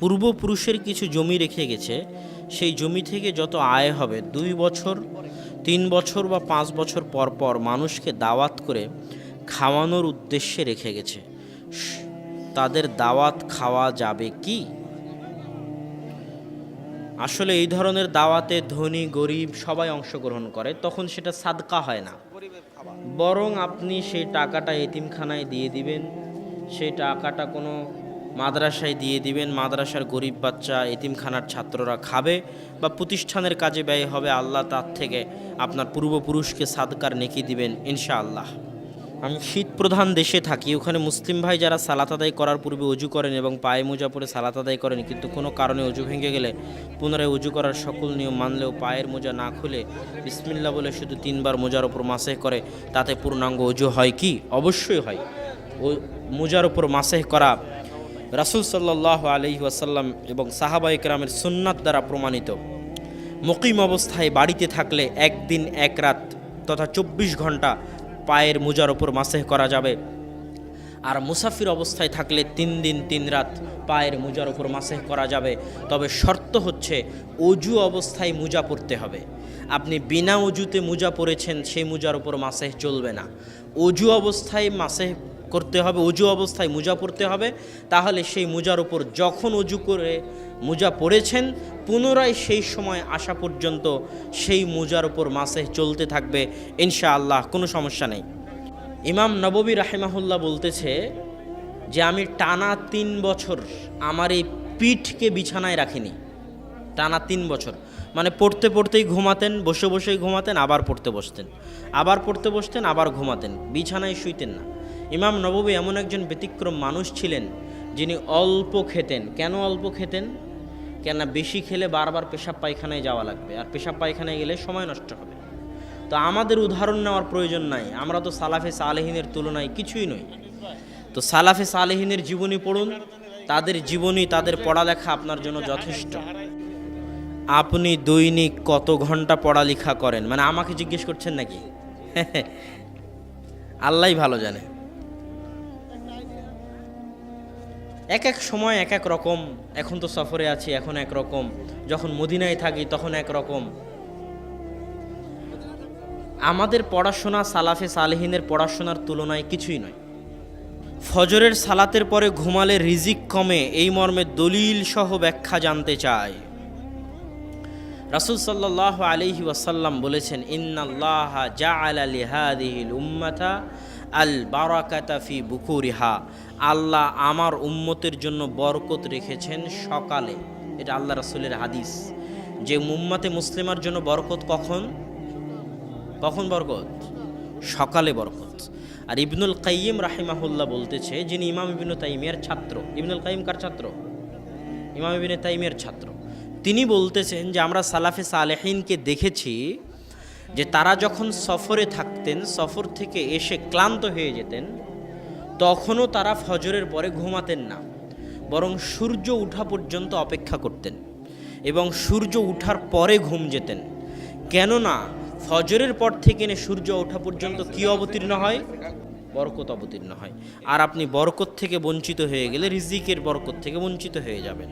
পূর্বপুরুষের কিছু জমি রেখে গেছে, সেই জমি থেকে যত আয় হবে, দুই বছর, তিন বছর বা পাঁচ বছর পর পর মানুষকে দাওয়াত করে খাওয়ানোর উদ্দেশ্যে রেখে গেছে। তাদের দাওয়াত খাওয়া যাবে কি? আসলে এই ধরনের দাওয়াতে ধনী, গরিব সবাই অংশগ্রহণ করে, তখন সেটা সাদকা হয় না। বরং আপনি সেই টাকাটা এতিমখানায় দিয়ে দিবেন, সেই টাকাটা কোনো মাদ্রাসায় দিয়ে দিবেন, মাদ্রাসার গরিব বাচ্চা, এতিমখানার ছাত্ররা খাবে বা প্রতিষ্ঠানের কাজে ব্যয় হবে, আল্লাহ তার থেকে আপনার পূর্বপুরুষকে সাদকার নেকি দিবেন, ইনশাআল্লাহ। আমি শীত প্রধান দেশে থাকি, ওখানে মুসলিম ভাই যারা সালাত আদায় করার পূর্বে অজু করেন এবং পায়ে মোজা পরে সালাত আদায় করেন, কিন্তু কোনো কারণে অজু ভেঙে গেলে পুনরায় অজু করার সকল নিয়ম মানলেও পায়ের মোজা না খুলে বিসমিল্লা বলে শুধু তিনবার মোজার ওপর মাসেহ করে, তাতে পূর্ণাঙ্গ অজু হয় কি? অবশ্যই হয়। ও মোজার ওপর মাসেহ করা রাসুল সাল্লাহ আলহি ওয়াসাল্লাম এবং সাহাবা ইকরামের সুন্নাত দ্বারা প্রমাণিত। মুকিম অবস্থায় বাড়িতে থাকলে একদিন এক রাত তথা চব্বিশ ঘণ্টা পায়ের মোজার ওপর মাসেহ করা যাবে। আর মুসাফির অবস্থায় থাকলে তিন দিন তিন রাত পায়ের মোজার ওপর মাসেহ করা যাবে। তবে শর্ত হচ্ছে অজু অবস্থায় মোজা পরতে হবে। আপনি বিনা অজুতে মোজা পরেছেন, সেই মোজার ওপর মাসেহ চলবে না। অজু অবস্থায় মাসেহ করতে হবে অজু অবস্থায় মোজা পড়তে হবে। তাহলে সেই মোজার উপর যখন অজু করে মোজা পড়েছেন, পুনরায় সেই সময় আসা পর্যন্ত সেই মোজার উপর মাসে চলতে থাকবে, ইনশাআল্লাহ, কোনো সমস্যা নেই। ইমাম নববী রাহেমাহুল্লাহ বলতেছে যে, আমি টানা তিন বছর আমার এই পিঠকে বিছানায় রাখিনি। টানা তিন বছর। মানে পড়তে পড়তেই ঘুমাতেন, বসে বসেই ঘুমাতেন, আবার পড়তে বসতেন। আবার পড়তে বসতেন, আবার ঘুমাতেন। বিছানায় শুইতেন না। ইমাম নববী এমন একজন ব্যতিক্রম মানুষ ছিলেন যিনি অল্প খেতেন। কেন অল্প খেতেন? কেন বেশি খেলে বারবার পেশাব পায়খানায় যাওয়া লাগবে। আর পেশাব পায়খানায় গেলে সময় নষ্ট হবে। তো আমাদের উদাহরণ নেওয়ার প্রয়োজন নাই। আমরা তো সালাফে সালেহিনের তুলনায় কিছুই নই। তো সালাফে সালেহিনের জীবনী পড়ুন। তাদের জীবনী, তাদের পড়ালেখা আপনার জন্য যথেষ্ট। আপনি দৈনিক কত ঘণ্টা পড়ালেখা করেন? মানে আমাকে জিজ্ঞেস করছেন নাকি? আল্লাহ ভালো জানে। এক এক সময় এক এক রকম। এখন তো সফরে আছি, এখন এক রকম। যখন মদিনায় থাকি তখন এক রকম। আমাদের পড়াশোনা সালাফে সালেহিনের পড়াশোনার তুলনায় কিছুই নয়। ফজরের সালাতের পরে ঘুমালে রিজিক কমে, এই মর্মে দলিল সহ ব্যাখ্যা জানতে চায়। রাসুল সাল্লাহ আলিহি ওয়াসাল্লাম বলেছেন, ইন্নাল্লাহ জাআলা লিহাদিহিল উম্মাতা আল বারাকাতা ফি বুকুরিহা। আল্লাহ আমার উম্মতের জন্য বরকত রেখেছেন সকালে। এটা আল্লাহ রাসূলের হাদিস। যে মুম্মাতে মুসলিমার জন্য বরকত কখন? কখন বরকত? সকালে বরকত। আর ইবনুল কাইম রাহিমাহুল্লাহ বলতেছে, যিনি ইমাম ইবনু তাইমিয়ার ছাত্র। ইবনুল কাইম কার ছাত্র? ইমাম ইবনে তাইমিয়ার ছাত্র। তিনি বলতেছেন যে, আমরা সালাফে সালেহিনকে দেখেছি যে তারা যখন সফরে থাকতেন, সফর থেকে এসে ক্লান্ত হয়ে যেতেন, তখনও তারা ফজরের পরে ঘুমাতেন না, বরং সূর্য ওঠা পর্যন্ত অপেক্ষা করতেন এবং সূর্য উঠার পরে ঘুম যেতেন। কেননা, ফজরের পর থেকে এনে সূর্য ওঠা পর্যন্ত কি অবতীর্ণ হয়? বরকত অবতীর্ণ হয়। আর আপনি বরকত থেকে বঞ্চিত হয়ে গেলে রিজিকের বরকত থেকে বঞ্চিত হয়ে যাবেন।